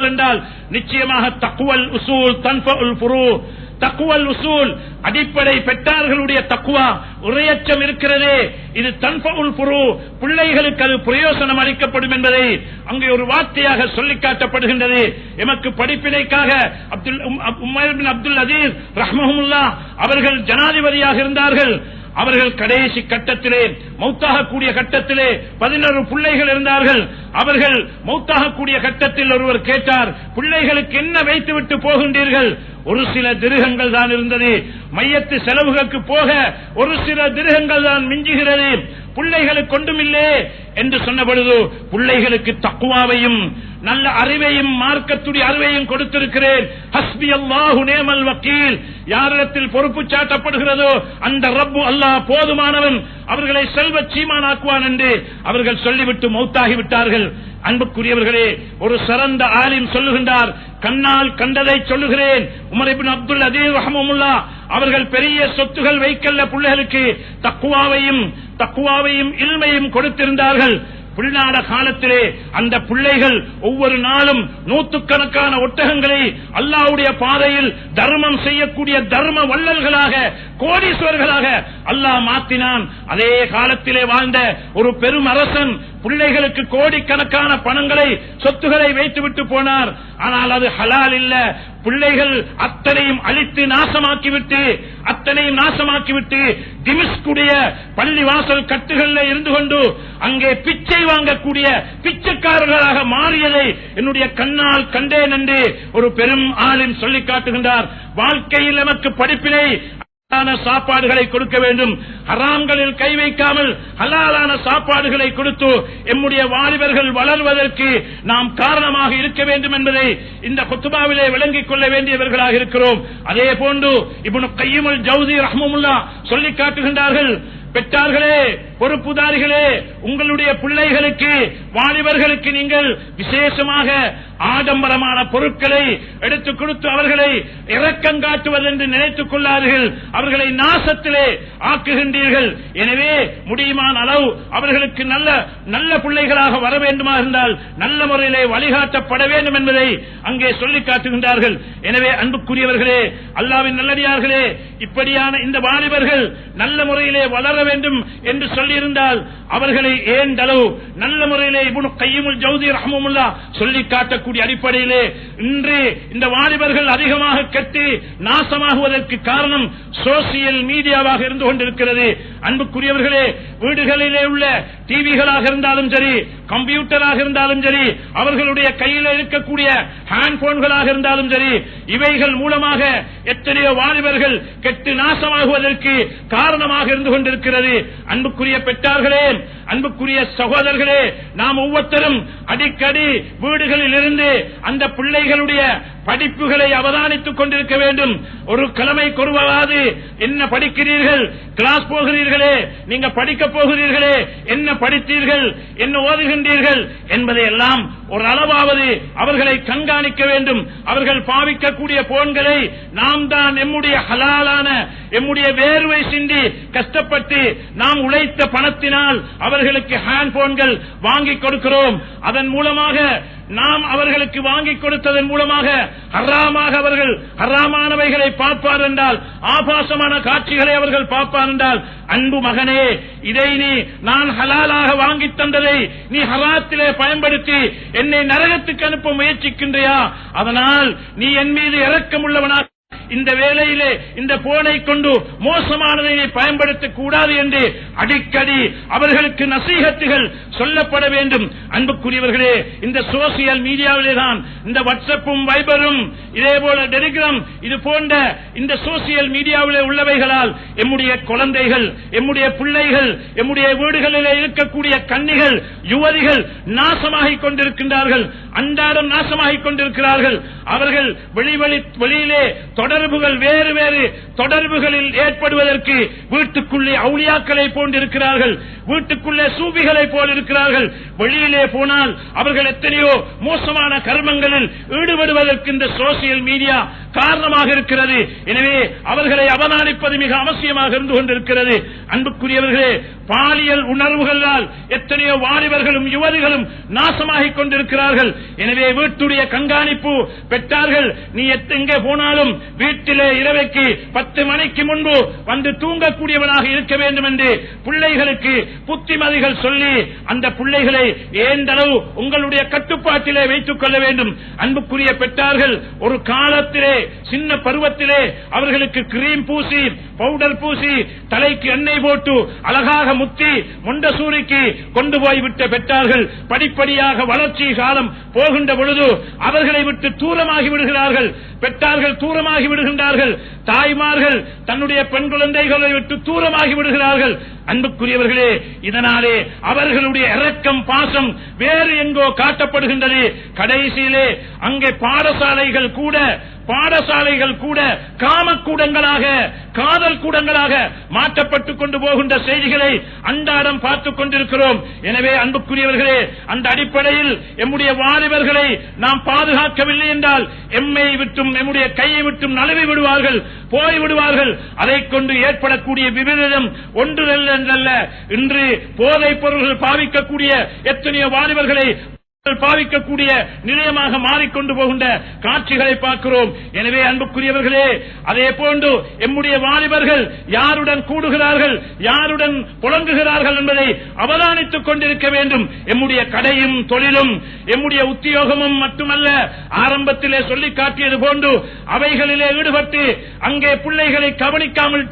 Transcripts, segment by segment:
என்றால் நிச்சயமாக தக்குவல் உசூல் தன்புல் புரு தக்குவல் உசூல் அடிப்படை பெற்றார்களுடைய தக்குவா உரையச்சம் இருக்கிறதே இது தன்புல் புரு பிள்ளைகளுக்கு அது பிரயோசனம் அளிக்கப்படும் என்பதை அங்கே ஒரு வார்த்தையாக சொல்லி காட்டப்படுகின்றது எமக்கு படிப்பினைக்காக Abdul Umar bin Abdul Aziz ரஹ்மஹமுல்லா அவர்கள் ஜனாதிபதியாக இருந்தார்கள் அவர்கள் கடைசி கட்டத்திலே மௌத்தாகக்கூடிய கட்டத்திலே பதினொரு பிள்ளைகள் இருந்தார்கள். அவர்கள் மௌத்தாகக்கூடிய கட்டத்தில் ஒருவர் கேட்டார் பிள்ளைகளுக்கு என்ன வைத்துவிட்டு போகின்றீர்கள்? ஒரு சில திருகங்கள் தான் இருந்தது. மையத்து செலவுகளுக்கு போக ஒரு சில திருகங்கள் தான் மிஞ்சுகிறது. பிள்ளைகளுக்கு ஒன்றுமில்லே என்று சொன்ன பொழுது பிள்ளைகளுக்கு தக்குவாவையும் நல்ல அறிவையும் மார்க்கத்துடைய அறிவையும் கொடுத்திருக்கிறேன். ஹஸ்பி அல்லாஹு நேமல் வக்கீல். யாரிடத்தில் பொறுப்பு சாட்டப்படுகிறதோ அந்த ரப்பு அல்லாஹ் போதுமானவன். அவர்களை செல்வ சீமானாக்குவான் என்று அவர்கள் சொல்லிவிட்டு மௌத்தாகி விட்டார்கள். அன்புக்குரியவர்களே ஒரு சிறந்த ஆலிம் சொல்லுகின்றார். கண்ணால் கண்டதை சொல்லுகிறேன். உமரிபின் அப்துல் அதீர் ரஹமுல்லா அவர்கள் பெரிய சொத்துகள் வைக்கல்ல பிள்ளைகளுக்கு தக்குவாவையும் தக்குவாவையும் இல்மையும் கொடுத்திருந்தார்கள். பிள்ளாட காலத்திலே அந்த பிள்ளைகள் ஒவ்வொரு நாளும் நூற்றுக்கணக்கான ஒட்டகங்களை அல்லாவுடைய பாதையில் தர்மம் செய்யக்கூடிய தர்ம வள்ளல்களாக கோடீஸ்வர்களாக அல்லாஹ் மாத்தினான். அதே காலத்திலே வாழ்ந்த ஒரு பெரும் அரசன் பிள்ளைகளுக்கு கோடிக்கணக்கான பணங்களை சொத்துகளை வைத்துவிட்டு போனார். ஆனால் அது ஹலால் இல்ல. பிள்ளைகள் அத்தனையும் அழித்து நாசமாக்கிவிட்டு அத்தனையும் நாசமாக்கிவிட்டு திமிஸ்குடைய பள்ளி வாசல் கட்டுகளில் இருந்து கொண்டு அங்கே பிச்சை வாங்கக்கூடிய பிச்சைக்காரர்களாக மாறியதை என்னுடைய கண்ணால் கண்டேன் என்று ஒரு பெரும் ஆளின் சொல்லி காட்டுகின்றார். வாழ்க்கையில் நமக்கு படிப்பினை சாப்பாடுகளை கொடுக்க வேண்டும். ஹராம்களில் கை வைக்காமல் ஹலாலான சாப்பாடுகளை கொடுத்து எம்முடைய வாலிபர்கள் வளர்வதற்கு நாம் காரணமாக இருக்க வேண்டும் என்பதை இந்த குத்துபாவிலே விளங்கிக் கொள்ள வேண்டியவர்களாக இருக்கிறோம். அதே போன்று இப்ப கையுமல் ஜவுதி ரஹமுல்லா சொல்லிக் காட்டுகின்றார்கள். பெற்றார்களே பொறுப்புதாரிகளே உங்களுடைய பிள்ளைகளுக்கு வாலிபர்களுக்கு நீங்கள் விசேஷமாக ஆடம்பரமான பொருட்களை எடுத்துக் கொடுத்து அவர்களை இரக்கம் காட்டுவதென்று நினைத்துக் கொள்ளார்கள் அவர்களை நாசத்திலே ஆக்குகின்றீர்கள். எனவே முடியுமான அளவு அவர்களுக்கு நல்ல நல்ல பிள்ளைகளாக வர வேண்டுமா இருந்தால் நல்ல முறையிலே வழிகாட்டப்பட வேண்டும் என்பதை அங்கே சொல்லி காட்டுகின்றார்கள். எனவே அன்புக்குரியவர்களே அல்லாவின் நல்லடியார்களே இப்படியான இந்த வாலிபர்கள் நல்ல முறையிலே வளர வேண்டும் என்று சொல்ல சொல்லியிருந்தால் அவர்களை ஏன் தளவு நல்ல முறையிலே இவனு கையுமுல் ஜவுதி ரஹமுல்லா சொல்லி காட்டக்கூடிய அடிப்படையிலே இன்று இந்த வாலிபர்கள் அதிகமாக கெட்டு நாசமாகுவதற்கு காரணம் சோசியல் மீடியாவாக இருந்து கொண்டிருக்கிறது. அன்புக்குரியவர்களே வீடுகளிலே உள்ள டிவிகளாக இருந்தாலும் சரி கம்ப்யூட்டராக இருந்தாலும் சரி அவர்களுடைய கையில் இருக்கக்கூடிய ஹேண்ட் போன்களாக இருந்தாலும் சரி இவைகள் மூலமாக எத்தனையோ வாலிபர்கள் கெட்டு நாசமாகுவதற்கு காரணமாக இருந்து கொண்டிருக்கிறது. அன்புக்குரிய பெற்றார்களே. அன்புக்குரிய சகோதரர்களே நாம் ஒவ்வொருத்தரும் அடிக்கடி வீடுகளில் இருந்து அந்த பிள்ளைகளுடைய படிப்புகளை அவதானித்துக் கொண்டிருக்க வேண்டும். ஒரு கிழமை கொருவாது என்ன படிக்கிறீர்கள்? கிளாஸ் போகிறீர்களே நீங்க படிக்க போகிறீர்களே என்ன படித்தீர்கள் என்ன ஓதுகின்றீர்கள் என்பதை எல்லாம் ஒரு அளவாவது அவர்களை கண்காணிக்க வேண்டும். அவர்கள் பாவிக்கக்கூடிய போன்களை நாம் தான் எம்முடைய ஹலாலான எம்முடைய வேர்வை சிந்தி கஷ்டப்பட்டு நாம் உழைத்த பணத்தினால் அவர்களுக்கு ஹேண்ட் போன்கள் வாங்கி கொடுக்கிறோம். அதன் மூலமாக நாம் அவர்களுக்கு வாங்கி கொடுத்ததன் மூலமாக ஹராமாக அவர்கள் ஹராமானவைகளை பார்ப்பார் என்றால் ஆபாசமான காட்சிகளை அவர்கள் பார்ப்பார் என்றால் அன்பு மகனே இதை நீ நான் ஹலாலாக வாங்கி தந்ததை நீ ஹலாத்திலே பயன்படுத்தி என்னை நரகத்துக்கு அனுப்ப முயற்சிக்கின்றையா? அதனால் நீ என் மீது இறக்கமுள்ளவனாக இந்த வேலையிலே இந்த போனை கொண்டு மோசமானதை பயன்படுத்தக் கூடாது என்று அடிக்கடி அவர்களுக்கு நசீகத்துகள் சொல்லப்பட வேண்டும். அன்புக்குரியவர்களே இந்த சோசியல் மீடியாவிலே தான் இந்த வாட்ஸ்அப்பும் வைபரும் இதே போல டெலிகிராம் இது போன்ற இந்த சோசியல் மீடியாவிலே உள்ளவைகளால் எம்முடைய குழந்தைகள் எம்முடைய பிள்ளைகள் எம்முடைய வீடுகளிலே இருக்கக்கூடிய கன்னிகள் யுவதிகள் நாசமாகிக் கொண்டிருக்கின்றார்கள் அன்றாடம் நாசமாகிக் கொண்டிருக்கிறார்கள். அவர்கள் வெளிவழி வெளியிலே தொடர்புகள் வேறு வேறு தொடர்புகளில் ஏற்படுவதற்கு வீட்டுக்குள்ளே அவுளியாக்களை போன்றிருக்கிறார்கள். வீட்டுக்குள்ளே சூபிகளை போல் இருக்கிறார்கள். வெளியிலே போனால் அவர்கள் எத்தனையோ மோசமான கர்மங்களில் ஈடுபடுவதற்கு இந்த சோசியல் மீடியா காரணமாக இருக்கிறது. எனவே அவர்களை அவதானிப்பது மிக அவசியமாக இருந்து கொண்டிருக்கிறது. அன்புக்குரியவர்களே பாலியல் உணர்வுகளால் எத்தனையோ வாலிபர்களும் யுவதிகளும் நாசமாகிக் கொண்டிருக்கிறார்கள். எனவே வீட்டுடைய கண்காணிப்பு பெற்றார்கள். நீ எங்கே போனாலும் வீட்டிலே இரவைக்கு பத்து மணிக்கு முன்பு வந்து தூங்கக்கூடியவனாக இருக்க வேண்டும் என்று பிள்ளைகளுக்கு புத்திமதிகள் சொல்லி அந்த பிள்ளைகளை ஏந்தளவு உங்களுடைய கட்டுப்பாட்டிலே வைத்துக் கொள்ள வேண்டும். அன்புக்குரிய பெற்றார்கள் ஒரு காலத்திலே சின்ன பருவத்திலே அவர்களுக்கு கிரீம் பூசி பவுடர் பூசி தலைக்கு எண்ணெய் போட்டு அழகாக முத்தி முண்டசூரிக்கு கொண்டு போய் விட்ட பெற்றார்கள். படிப்படியாக வளர்ச்சி காலம் போகின்ற பொழுது அவர்களை விட்டு தூரமாகி விடுகிறார்கள். பெற்றார்கள் தூரமாகி விடுகின்றார்கள். தாய்மார்கள் தன்னுடைய பெண் குழந்தைகளை விட்டு தூரமாகி விடுகிறார்கள். அன்புக்குரியவர்களே இதனாலே அவர்களுடைய இரக்கம் பாசம் வேறு எங்கோ காட்டப்படுகின்றது. கடைசியிலே அங்கே பாடசாலைகள் கூட பாடசாலைகள் கூட காமக்கூடங்களாக காதல் கூடங்களாக மாற்றப்பட்டுக் கொண்டு போகின்ற செய்திகளை அன்றாடம் பார்த்துக் கொண்டிருக்கிறோம். எனவே அன்புக்குரியவர்களே அந்த அடிப்படையில் எம்முடைய வாலிபர்களை நாம் பாதுகாக்கவில்லை என்றால் எம்மை விட்டும் எம்முடைய கையை விட்டும் நழுவி விடுவார்கள் போய் விடுவார்கள். அதைக் கொண்டு ஏற்படக்கூடிய விபரீதம் ஒன்று அல்ல இன்று போதைப் பொருள்கள் பாவிக்கக்கூடிய எத்தனையோ வாலிபர்களை பாவிக்கக்கூடிய நிலையமாக மாறிக்கொண்டு போகின்ற காட்சிகளை பார்க்கிறோம். எனவே அன்புக்குரியவர்களே அதே போன்று எம்முடைய வாலிபர்கள் யாருடன் கூடுகிறார்கள் யாருடன் புழங்குகிறார்கள் என்பதை அவதானித்துக் கொண்டிருக்க வேண்டும். எம்முடைய கடையும் தொழிலும் எம்முடைய உத்தியோகமும் மட்டுமல்ல ஆரம்பத்திலே சொல்லி காட்டியது போன்று அவைகளிலே ஈடுபட்டு அங்கே பிள்ளைகளை கவனிக்காமல்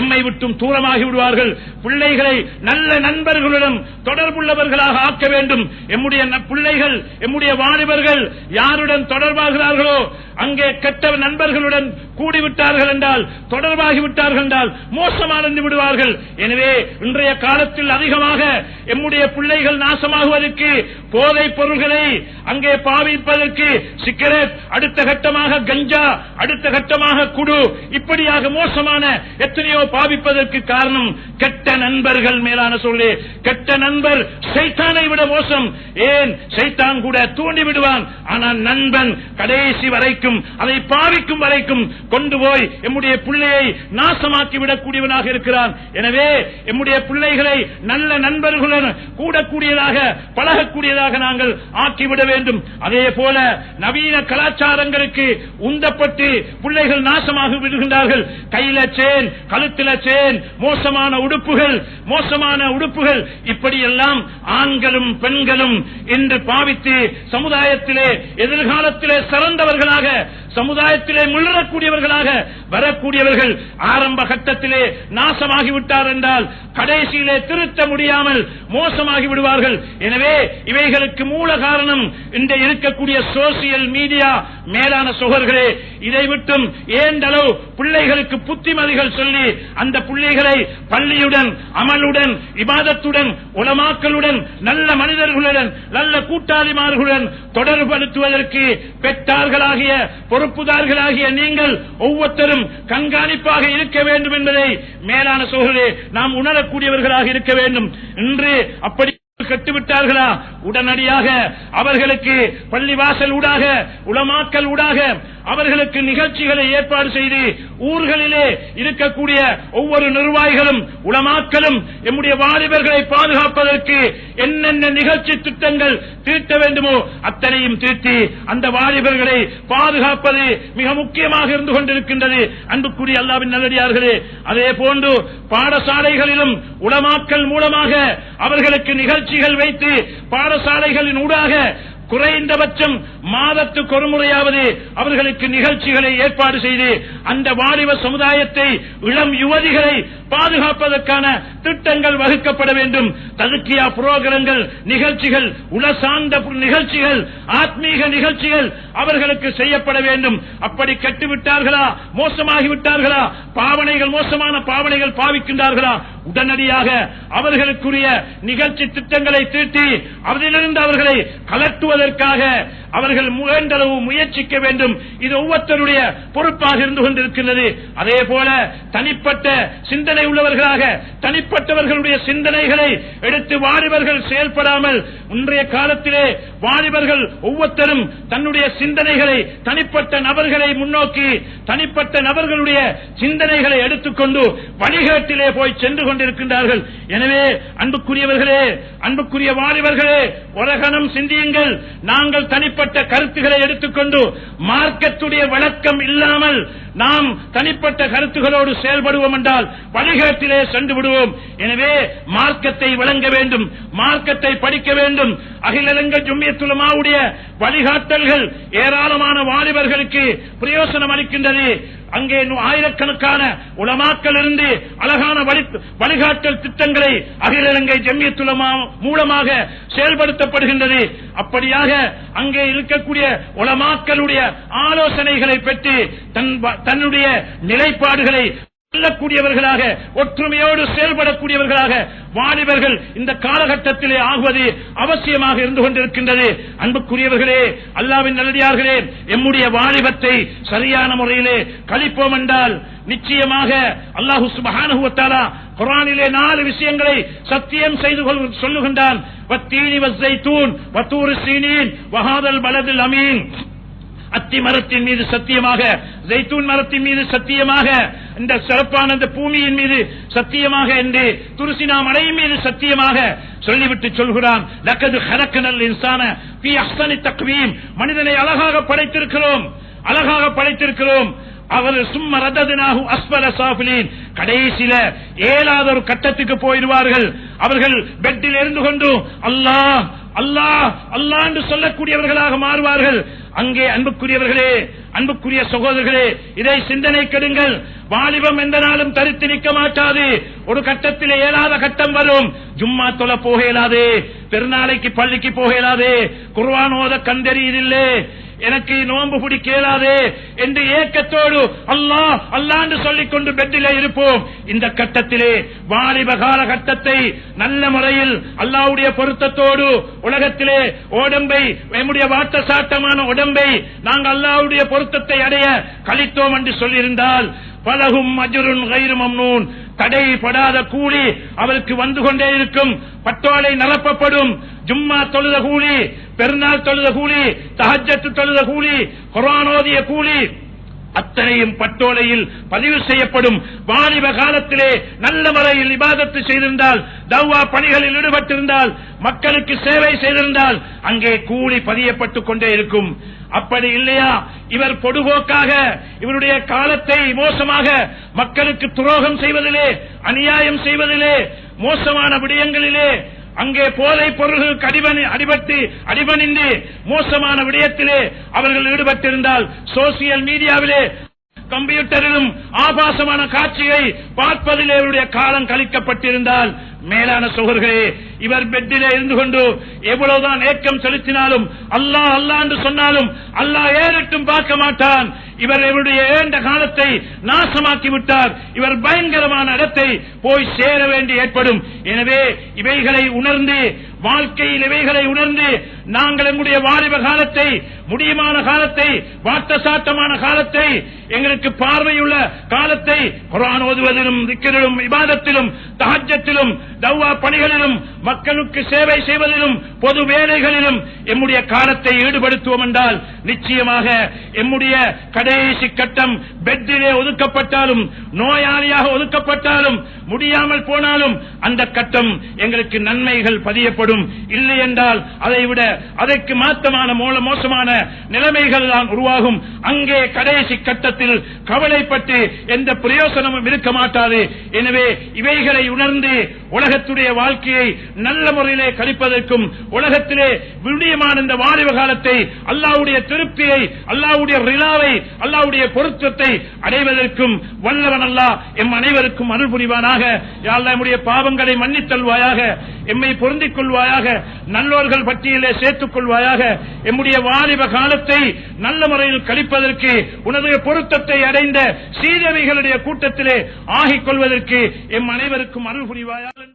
எம்மை விட்டும் தூரமாகி விடுவார்கள். பிள்ளைகளை நல்ல நண்பர்களுடன் தொடர்புள்ளவர்களாக ஆக்க வேண்டும். எம்முடைய பிள்ளைகள் எம்முடைய வாலிபர்கள் யாருடன் தொடர்பாகிறார்களோ அங்கே கெட்ட நண்பர்களுடன் கூடிவிட்டார்கள் என்றால் தொடர்பாகிவிட்டார்கள் என்றால் மோசமானந்து விடுவார்கள். எனவே இன்றைய காலத்தில் அதிகமாக எம்முடைய பிள்ளைகள் நாசமாகுவதற்கு போதைப் பொருள்களை அங்கே பாவிப்பதற்கு சிகரெட் அடுத்த கட்டமாக கஞ்சா அடுத்த கட்டமாக குடு இப்படியாக மோசமான எத்தனையோ பாவிப்பதற்கு காரணம் கெட்ட நண்பர்கள் மேலான சொல்லே. கெட்ட நண்பர் சைத்தானை விட மோசம். ஏன்? சைத்தான் கூட தூண்டி விடுவான் ஆனால் நண்பன் கடைசி வரைக்கும் அதை பாவிக்கும் வரைக்கும் கொண்டு போய் எம்முடைய பிள்ளையை நாசமாக்கி விடக்கூடியவனாக இருக்கிறான். எனவே எம்முடைய பிள்ளைகளை நல்ல நண்பர்களுடன் கூடக்கூடியதாக பழகக்கூடியதாக நாங்கள் ஆக்கிவிட வேண்டும். அதே போல நவீன கலாச்சாரங்களுக்கு உந்தப்பட்டு பிள்ளைகள் நாசமாக விடுகின்றார்கள். கையில சேன் கழுத்தில சேன் மோசமான உடுப்புகள் மோசமான உடுப்புகள். இப்படியெல்லாம் ஆண்களும் பெண்களும் இன்று பாவித்து சமுதாயத்திலே எதிர்காலத்திலே சிறந்தவர்களாக சமுதாயத்திலே முள்ளரக்கூடியவர்களாக வரக்கூடியவர்கள் ஆரம்ப கட்டத்திலே நாசமாகிவிட்டார் என்றால் கடைசியிலே திருத்த முடியாமல் மோசமாகி விடுவார்கள் எனவே இவைகளுக்கு மூல காரணம் இந்த இருக்கக்கூடிய சோசியல் மீடியா மேலான சுகர்களே. இதை விட்டும் ஏண்டளவு பிள்ளைகளுக்கு புத்திமதிகள் சொல்லி அந்த பிள்ளைகளை பள்ளியுடன் அமலுடன் இபாதத்துடன் உலமாக்களுடன் நல்ல மனிதர்களுடன் நல்ல கூட்டாளிமார்களுடன் தொடர்படுத்துவதற்கு பெற்றார்களாகிய பொறுப்புதார்களாகிய நீங்கள் ஒவ்வொருத்தரும் கண்காணிப்பாக இருக்க வேண்டும் என்பதை மேலான சோழரே நாம் உணரக்கூடியவர்களாக இருக்க வேண்டும். இன்று அப்படி கட்டுவிட்டார்களா? உடனடியாக அவர்களுக்கு பள்ளிவாசல் ஊடாக உளமாக்கல் ஊடாக அவர்களுக்கு நிகழ்ச்சிகளை ஏற்பாடு செய்து ஊர்களிலே இருக்கக்கூடிய ஒவ்வொரு நிர்வாகிகளும் உளமாக்கலும் எம்முடைய வாலிபர்களை பாதுகாப்பதற்கு என்னென்ன நிகழ்ச்சி திட்டங்கள் தீர்த்த வேண்டுமோ அத்தனையும் தீர்த்தி அந்த வாலிபர்களை பாதுகாப்பது மிக முக்கியமாக இருந்து கொண்டிருக்கின்றது. அன்புக்குரிய அல்லாவின் நல்லடியார்களே அதே போன்று பாடசாலைகளிலும் உளமாக்கல் மூலமாக அவர்களுக்கு நிகழ்ச்சி நிகழ்ச்சிகள் வைத்து பாடசாலைகளின் ஊடாக குறைந்தபட்சம் மாதத்துக்கு ஒரு முறையாவது அவர்களுக்கு நிகழ்ச்சிகளை ஏற்பாடு செய்து அந்த வாலிப சமுதாயத்தை இளம் யுவதிகளை பாதுகாப்பதற்கான திட்டங்கள் வகுக்கப்பட வேண்டும். ததுக்கியா புரோகிரங்கள் நிகழ்ச்சிகள் உலசார்ந்த நிகழ்ச்சிகள் ஆத்மீக நிகழ்ச்சிகள் அவர்களுக்கு செய்யப்பட வேண்டும். அப்படி கெட்டுவிட்டார்களா? மோசமாகிவிட்டார்களா? பாவனைகள் மோசமான பாவனைகள் பாவிக்கின்றார்களா? உடனடியாக அவர்களுக்குரிய நிகழ்ச்சி திட்டங்களை தீட்டி அதிலிருந்து அவர்களை கலட்டுவதற்காக அவர்கள் முயன்றளவு முயற்சிக்க வேண்டும். இது ஒவ்வொருத்தருடைய பொறுப்பாக இருந்து கொண்டிருக்கின்றது. அதே போல தனிப்பட்ட சிந்தனை உள்ளவர்களாக தனிப்பட்டவர்களுடைய சிந்தனைகளை எடுத்து வாரிவர்கள் செயல்படாமல் இன்றைய காலத்திலே வாலிபர்கள் ஒவ்வொருத்தரும் தன்னுடைய சிந்தனைகளை தனிப்பட்ட நபர்களை முன்னோக்கி தனிப்பட்ட நபர்களுடைய சிந்தனைகளை எடுத்துக்கொண்டு வழிகாட்டிலே போய் சென்று கொண்டிருக்கின்றார்கள். எனவே அன்புக்குரியவர்களே அன்புக்குரிய வாலிபர்களே உலகனம் சிந்தியுங்கள். நாங்கள் தனிப்பட்ட கருத்துக்களை எடுத்துக்கொண்டு மார்க்கத்துடைய வழக்கம் இல்லாமல் நாம் தனிப்பட்ட கருத்துகளோடு செயல்படுவோம் என்றால் வழிகாட்டிலே சென்று விடுவோம். எனவே மார்க்கத்தை வழங்க வேண்டும் மார்க்கத்தை படிக்க வேண்டும் அகிலங்க ஜும்மியத்துலமாவுடைய வழிகாட்டல்கள் ஏராளமான வாலிபர்களுக்கு பிரயோசனம் அளிக்கின்றது. அங்கே ஆயிரக்கணக்கான உலமாக்கள் இருந்து அழகான வழிகாட்டல் திட்டங்களை அகிலங்கை ஜம்மியத்துலமா மூலமாக செயல்படுத்தப்படுகின்றது. அப்படியாக அங்கே இருக்கக்கூடிய உலமாக்களுடைய ஆலோசனைகளை பெற்று தன் வ- தன்னுடைய நிலைப்பாடுகளை செல்லக்கூடியவர்களாக ஒற்றுமையோடு செயல்படக்கூடியவர்களாக வாலிபர்கள் இந்த காலகட்டத்திலே ஆகுவது அவசியமாக இருந்து கொண்டிருக்கின்றது. அன்புக்குரியவர்களே அல்லாவின் நல்லடியார்களே எம்முடைய வாலிபத்தை சரியான முறையிலே கழிப்போம் என்றால் நிச்சயமாக அல்லாஹு மகானுத்தாரா குரானிலே நாலு விஷயங்களை சத்தியம் செய்து கொள் சொல்லுகின்றான். வத்தீனி பலதில் அமீன். அத்தி மரத்தின் மீது சத்தியமாக ஜெய்தூன் மரத்தின் மீது சத்தியமாக இந்த சிறப்பான இந்த பூமியின் மீது சத்தியமாக என்று துருசினா மலையின் மீது சத்தியமாக சொல்லிவிட்டு சொல்கிறான் லக்கது ஹலக்கனல் இன்சான பி மனிதனை அழகாக படைத்திருக்கிறோம் அழகாக படைத்திருக்கிறோம். அவர் சும்ம ரததினாகு அஸ்பல சாஃபிலின். கடைசியில ஏழாத ஒரு கட்டத்துக்கு போயிடுவார்கள். அவர்கள் பெட்டில் இருந்து கொண்டு அல்லாஹ் அல்லாஹ் அல்லாஹ் என்று சொல்லக்கூடியவர்களாக மாறுவார்கள். அங்கே அன்புக்குரியவர்களே அன்புக்குரிய சகோதரர்களே இதை சிந்தனை கெடுங்கள். வாலிபம் எந்த நாளும் தரித்து நிற்க மாட்டாது. ஒரு கட்டத்தில் ஏழாத கட்டம் வரும். ஜும்மா தொலை போக இயலாது. பெருநாளைக்கு பள்ளிக்கு போக இயலாது. குர்வானோத கண்டறியதில்லை. எனக்கு நோன்பு பிடிக்க இயலாது என்று ஏக்கத்தோடு அல்லாஹ் அல்லாண்டு என்று சொல்லிக் கொண்டு பெட்டிலே இருப்போம். இந்த கட்டத்திலே வாலிப கால கட்டத்தை நல்ல முறையில் அல்லாவுடைய பொருத்தத்தோடு உலகத்திலே உடம்பை நம்முடைய வாட்ட சாட்டமான உடம்பை நாங்கள் அல்லாவுடைய பொருத்தத்தை அடைய கழித்தோம் என்று சொல்லியிருந்தால் பலகும் அஜுருன் கைரு மம்னூன். தடைப்படாத கூலி அவருக்கு வந்து கொண்டே இருக்கும். பட்டோலை நிரப்பப்படும். ஜும்மா தொழுத கூலி பெருநாள் தொழுத கூலி தஹஜத்து தொழுத கூலி கொரோனோதிய கூலி அத்தனையும் பட்டோலையில் பதிவு செய்யப்படும். வாலிப காலத்திலே நல்ல முறையில் இபாதத்து செய்திருந்தால் தவ்வா பணிகளில் ஈடுபட்டிருந்தால் மக்களுக்கு சேவை செய்திருந்தால் அங்கே கூலி பதியப்பட்டுக் கொண்டே இருக்கும். அப்படி இல்லையா? இவர் பொடுபோக்காக இவருடைய காலத்தை மோசமாக மக்களுக்கு துரோகம் செய்வதிலே அநியாயம் செய்வதிலே மோசமான விடயங்களிலே அங்கே போதை பொருள்களுக்கு அடிபணி அடிபட்டு அடிபணிந்து மோசமான விடயத்திலே அவர்கள் ஈடுபட்டிருந்தால் சோசியல் மீடியாவிலே கம்ப்யூட்டரிலும் ஆபாசமான காட்சியை பார்ப்பதிலே இவருடைய காலம் கழிக்கப்பட்டிருந்தால் மேலான சோகர்களே இவர் பெட்டிலே இருந்து கொண்டு எவ்வளவுதான் ஏக்கம் செலுத்தினாலும் அல்லாஹ் அல்லா என்று சொன்னாலும் அல்லாஹ் ஏறிட்டும் பார்க்க மாட்டான். இவர் இவருடைய ஏண்ட காலத்தை நாசமாக்கி விட்டார். இவர் பயங்கரமான இடத்தை போய் சேர வேண்டி ஏற்படும். எனவே இவைகளை உணர்ந்து வாழ்க்கையில் இவைகளை உணர்ந்து நாங்கள் எங்களுடைய வாலிப காலத்தை முடியுமான காலத்தை வாட்ட சாட்டமான காலத்தை எங்களுக்கு பார்வையுள்ள காலத்தை குரான் ஓதுவதிலும் திக்கிலும் விவாதத்திலும் தகஜத்திலும் தவ்வா பணிகளிலும் மக்களுக்கு சேவை செய்வதிலும் பொது வேலைகளிலும் எம்முடைய காலத்தை ஈடுபடுத்துவோம் என்றால் நிச்சயமாக எம்முடைய கடைசி கட்டம் பெட்டிலே ஒதுக்கப்பட்டாலும் நோயாளியாக ஒதுக்கப்பட்டாலும் முடியாமல் போனாலும் அந்த கட்டம் எங்களுக்கு நன்மைகள் பதியப்படும். இல்லை என்றால் அதை விட அதற்கு மாத்தமான மோசமான நிலைமைகள் தான் உருவாகும். அங்கே கடைசி கட்டத்தில் கவலைப்பட்டு எந்த பிரயோசனமும் இருக்க மாட்டாது. எனவே இவைகளை உணர்ந்து உலகத்துடைய வாழ்க்கையை நல்ல முறையிலே கழிப்பதற்கும் உலகத்திலே விடியமான இந்த வாலிப காலத்தை அல்லாவுடைய திருப்தியை அல்லாவுடைய ரிலாவை அல்லாவுடைய பொருத்தத்தை அடைவதற்கும் வல்லவன் அல்லா எம் அனைவருக்கும் அருள் புரிவானாக. யாழ்லாமுடைய பாவங்களை மன்னித்தல்வாயாக எம்மை பொருந்திக் கொள்வாயாக நல்லோர்கள் பட்டியலே சேர்த்துக் கொள்வாயாக எம்முடைய வாலிப காலத்தை நல்ல முறையில் கழிப்பதற்கு உனது பொருத்தத்தை அடைந்த சீதவிகளுடைய கூட்டத்திலே ஆகிக் கொள்வதற்கு எம் அனைவருக்கும் அருள் புரிவாயாக.